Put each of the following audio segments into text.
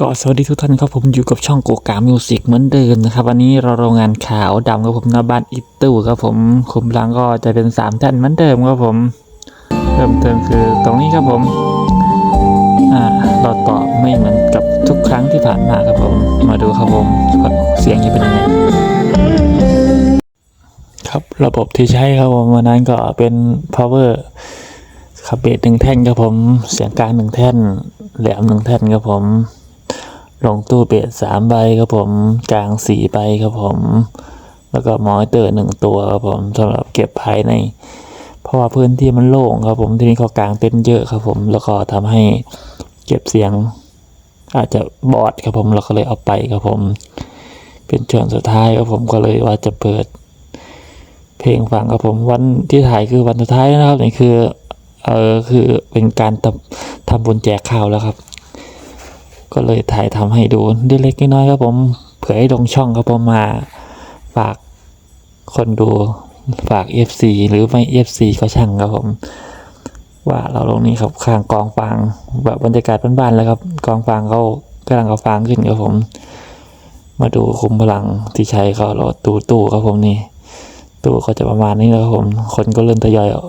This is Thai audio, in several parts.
ก็สวัสดีทุกท่านครับผมอยู่กับช่องโกกามิวสิกเหมือนเดิมนะครับ วันนี้เราโรงงานขาวดำครับผมหนาบ้านอิตตู้ครับผมคุมพลังก็จะเป็น3แท่นเหมือนเดิมครับผมเพิ่มเติมคือตรงนี้ครับผมอ่าเราต่อไม่เหมือนกับทุกครั้งที่ผ่านมาครับผม มาดูครับผมเสียงจะเป็นยังไงครับระบบที่ใช้ครับผมวันนั้นก็เป็น power ครับเบสหนึ่งแท่นครับผมเสียงกลางหนึ่งแท่นแหลมหนึ่งแท่นครับผม ลงตู้เบสสามใบครับผม กลางสี่ใบครับผม แล้วก็มอนิเตอร์หนึ่งตัวครับผมสำหรับเก็บภายใน เพราะว่าพื้นที่มันโล่งครับผมที่นี่เขากลางเต็นท์เยอะครับผม แล้วก็ทำให้เก็บเสียง อาจจะบอดครับผมเราก็เลยเอาไปครับผม เป็นช่วงสุดท้ายครับผมก็เลยว่าจะเปิด เพลงฟังครับผมวันที่ถ่ายคือวันสุดท้ายนะครับนี่คือเออคือเป็นการทำทำบุญแจกข้าวแล้วครับ ก็เลยถ่ายทำให้ดูเล็กๆน้อยๆครับผมเผยให้ลงช่องครับผมมาฝากคนดูฝาก FC หรือไม่ FC ก็ช่างครับผม ว่าเราลงนี้ครับข้างกองฟางแบบบรรยากาศบ้านๆแล้วครับกองฟางเขากำลังเอาฟางขึ้นครับผม มาดูคุมพลังที่ใช้เขาเราตู้ตู้ครับผมนี่ ตู้ก็จะประมาณนี้แล้วครับผม คนก็เริ่มทยอยออก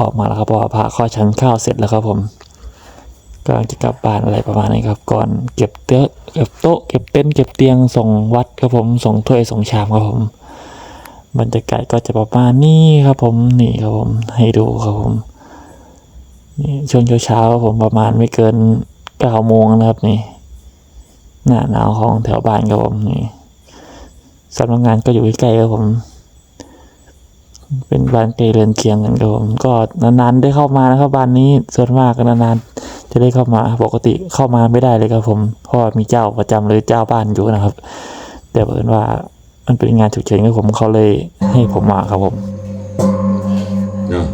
ออกมาแล้วครับเพราะพระข้อชั้นข้าวเสร็จแล้วครับผม กำลังจะกลับบ้านอะไรประมาณนี้ครับ ก่อนเก็บเตอะเก็บโต๊ะเก็บเต็นท์เก็บเตียงส่งวัดครับผมส่งถ้วยส่งชามครับผม บรรยากาศก็จะประมาณนี้ครับผมนี่ครับผมให้ดูครับผมนี่ช่วงเช้าๆครับผมประมาณไม่เกินเก้าโมงนะครับนี่หน้าหนาวของแถวบ้านครับผมนี่สำนักงานก็อยู่ใกล้ๆครับผม เป็นบ้านใกล้เรือนเคียงกันครับผม ก็นานๆได้เข้ามานะครับบ้านนี้ส่วนมากก็นานๆ จะได้เข้ามาปกติเข้ามาไม่ได้เลยครับผมเพราะมีเจ้าประจำหรือเจ้าบ้านอยู่นะครับ แต่เผอิญว่ามันเป็นงานฉุกเฉินครับผมเขาเลยให้ผมมาครับผมเนาะ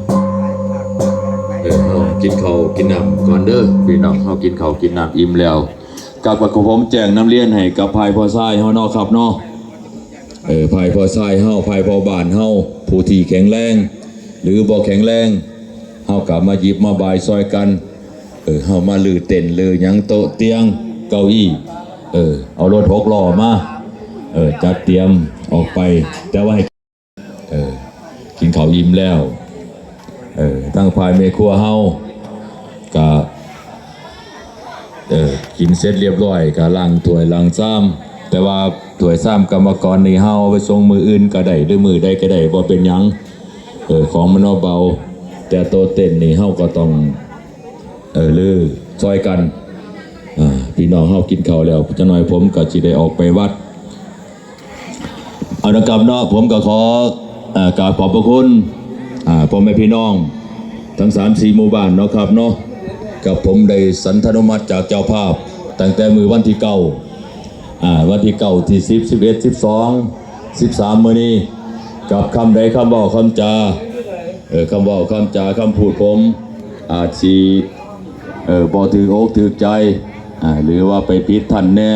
เออเอากินข้าวกินน้ำก่อนเด้อพี่น้องเฮากินข้าวกินน้ำอิ่มแล้วกับกับผมแจ้งน้ำเลี้ยนให้กับภายพอทรายเฮาเนาะครับเนาะเออภายพอทรายเฮาภายพอบ้านเฮาผู้ที่แข็งแรง หรือบ่แข็งแรงเฮากลับมาหยิบมาบายซอยกัน เออเฮามาลือเต้นลือยังโต๊ะเตียงเก้าอี้เออเอารถหกล้อมาเออจัดเตรียมออกไป แต่ว่าให้เออกินข้าวอิ่มแล้วเออตั้งภายเมครัวเฮาก็เออกินเสร็จเรียบร้อยก็ล้างถ้วยล้างซ้ำแต่ว่าถ้วยซ้ำกรรมกรนี่เฮาเอาไปส่งมืออื่นก็ได้หรือมือใดก็ได้บ่เป็นยังเออของมันเบาแต่โตเต้นนี่เฮาก็ต้อง เออลือซอยกันพี่น้องเฮากินข้าวแล้วจะหน่อยผมก็สิได้ออกไปวัดเอาละครับเนาะผมก็ขออ่อกราบขอบพระคุณอ่าพ่อแม่พี่น้อง ทั้งสามสี่หมู่บ้านเนาะครับเนาะกับผมได้สันทนุมัติจากเจ้าภาพ ตั้งแต่มือวันที่เก้าอ่าวันที่เก้าที่สิบสิบเอ็ดสิบสองสิบสามมือนี้กับคำใดคำเว่าคำจาเออคำเว่าคำจาคำพูดผมอาจสี เออบอถืออกถือใจอ่าหรือว่าไปพิษทันแน่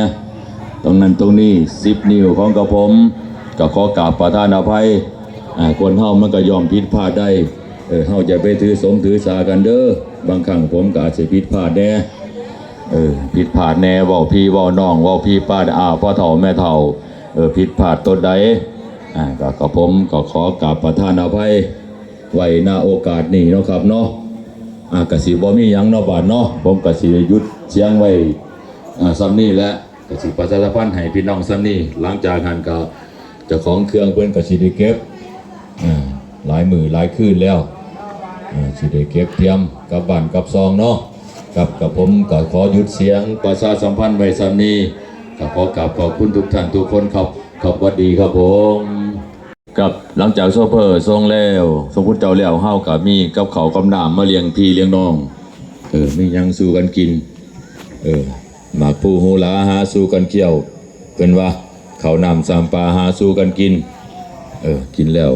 ตรงนั้นตรงนี้สิบนิ้วของกระผมก็ขอกราบประทานอภัยอ่าคนเฮามันก็ยอมผิดพลาดได้เออเฮาจะไปถือสงถือสากันเด้อบางครั้งผมก็อาจจะผิดพลาดแน่เออผิดพลาดแน่ว้าพี่ว้าน้องว้าพี่ป้าอาพ่อเฒ่าแม่เฒ่าเออผิดพลาดต้นใดอ่าก็กระผมก็ขอกราบประทานอภัยไว้ณโอกาสนี้นะครับเนาะ อ่ากสิบ่มีหยังเนาะบาดเนาะผมกสิยุดเสียงไว้อ่าซ้ำนี่และกสิประชาสัมพันธ์ให้พี่น้องซ้ำนี่หลังจากนั้นก็เจ้าของเครื่องเพิ่นกสิได้เก็บอ่าหลายมือหลายคืนแล้วอ่าสิได้เก็บเตรียมกับบ้านกับซองเนาะกับกับผมก็ขอหยุดเสียงประชาสัมพันธ์ไว้ซ้ำนี่ก็ขอกราบขอบคุณทุกท่านทุกคนครับขอบวัสดีครับผม กับหลังจากโซเฟอร์ทรงแล้วสมพุทธเจ้าแล้วเฮากับมีกับเขากับน้ำมาเลี้ยงพี่เลี้ยงน้อง เออมียังสู่กันกิน เออหมากผู้หูหลาหาสู้กันเกี่ยวเป็นว่าเขานำสามปลาหาสู้กันกิน เออกินแล้ว